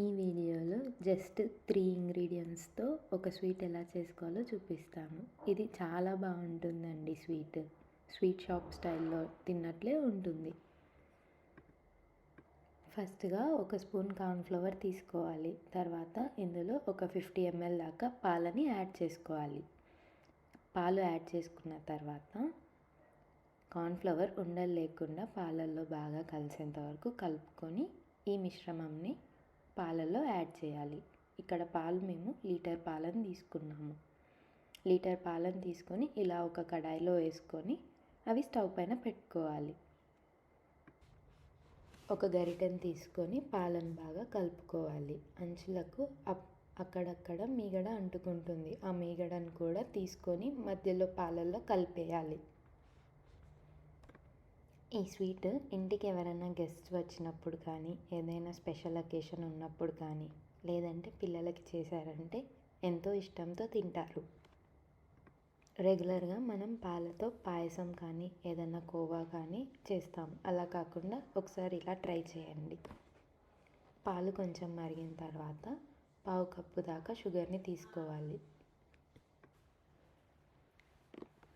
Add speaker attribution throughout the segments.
Speaker 1: ఈ వీడియోలో just three ఇంగ్రీడియంట్స్తో ఒక స్వీట్ ఎలా చేసుకోవాలో చూపిస్తాను. ఇది చాలా బాగుంటుందండి స్వీట్. స్వీట్ షాప్ స్టైల్లో తిన్నట్లే ఉంటుంది. ఫస్ట్గా ఒక స్పూన్ కార్న్ఫ్లవర్ తీసుకోవాలి. తర్వాత ఇందులో ఒక ఫిఫ్టీ ఎంఎల్ దాకా పాలని యాడ్ చేసుకోవాలి. పాలు యాడ్ చేసుకున్న తర్వాత కార్న్ఫ్లవర్ ఉండలు లేకుండా పాలల్లో బాగా కలిసేంత వరకు కలుపుకొని ఈ మిశ్రమంని పాలల్లో యాడ్ చేయాలి. ఇక్కడ పాలు మేము లీటర్ పాలను తీసుకున్నాము. లీటర్ పాలను తీసుకొని ఇలా ఒక కడాయిలో వేసుకొని అవి స్టవ్ పైన పెట్టుకోవాలి. ఒక గరిటెను తీసుకొని పాలను బాగా కలుపుకోవాలి. అంచులకు అక్కడక్కడ మీగడ అంటుకుంటుంది. ఆ మీగడను కూడా తీసుకొని మధ్యలో పాలల్లో కలిపేయాలి. ఈ స్వీట్ ఇంటికి ఎవరైనా గెస్ట్ వచ్చినప్పుడు కానీ ఏదైనా స్పెషల్ అకేషన్ ఉన్నప్పుడు కానీ లేదంటే పిల్లలకి చేశారంటే ఎంతో ఇష్టంతో తింటారు. రెగ్యులర్గా మనం పాలతో పాయసం కానీ ఏదైనా కోవా కానీ చేస్తాం. అలా కాకుండా ఒకసారి ఇలా ట్రై చేయండి. పాలు కొంచెం మరిగిన తర్వాత పావు కప్పు దాకా షుగర్ని తీసుకోవాలి.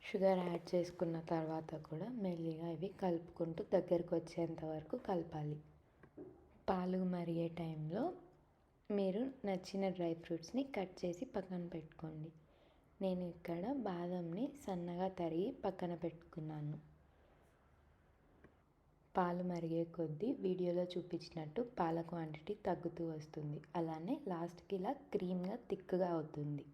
Speaker 1: షుగర్ యాడ్ చేసుకున్న తర్వాత కూడా మెల్లిగా ఇవి కలుపుకుంటూ దగ్గరకు వచ్చేంత వరకు కలపాలి. పాలు మరిగే టైంలో మీరు నచ్చిన డ్రై ఫ్రూట్స్ని కట్ చేసి పక్కన పెట్టుకోండి. నేను ఇక్కడ బాదంని సన్నగా తరిగి పక్కన పెట్టుకున్నాను. పాలు మరిగే కొద్దీ వీడియోలో చూపించినట్టు పాల క్వాంటిటీ తగ్గుతూ వస్తుంది. అలానే లాస్ట్కి ఇలా క్రీమ్గా థిక్గా అవుతుంది.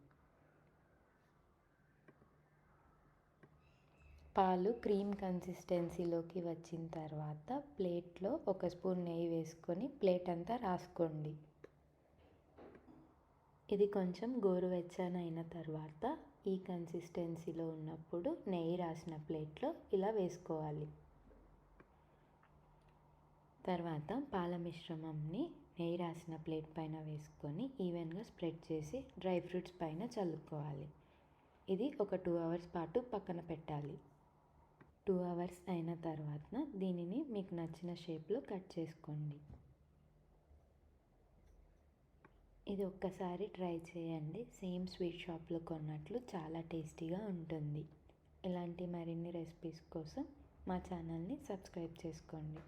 Speaker 1: పాలు క్రీమ్ కన్సిస్టెన్సీలోకి వచ్చిన తర్వాత ప్లేట్లో ఒక స్పూన్ నెయ్యి వేసుకొని ప్లేట్ అంతా రాసుకోండి. ఇది కొంచెం గోరువెచ్చనైన తర్వాత ఈ కన్సిస్టెన్సీలో ఉన్నప్పుడు నెయ్యి రాసిన ప్లేట్లో ఇలా వేసుకోవాలి. తర్వాత పాల మిశ్రమంని నెయ్యి రాసిన ప్లేట్ పైన వేసుకొని ఈవెన్గా స్ప్రెడ్ చేసి డ్రై ఫ్రూట్స్ పైన చల్లుకోవాలి. ఇది ఒక టూ అవర్స్ పాటు పక్కన పెట్టాలి. టూ అవర్స్ అయిన తర్వాత దీనిని మీకు నచ్చిన షేప్లో కట్ చేసుకోండి. ఇది ఒక్కసారి ట్రై చేయండి. సేమ్ స్వీట్ షాప్లో కొన్నట్లు చాలా టేస్టీగా ఉంటుంది. ఇలాంటి మరిన్ని రెసిపీస్ కోసం మా ఛానల్ని సబ్స్క్రైబ్ చేసుకోండి.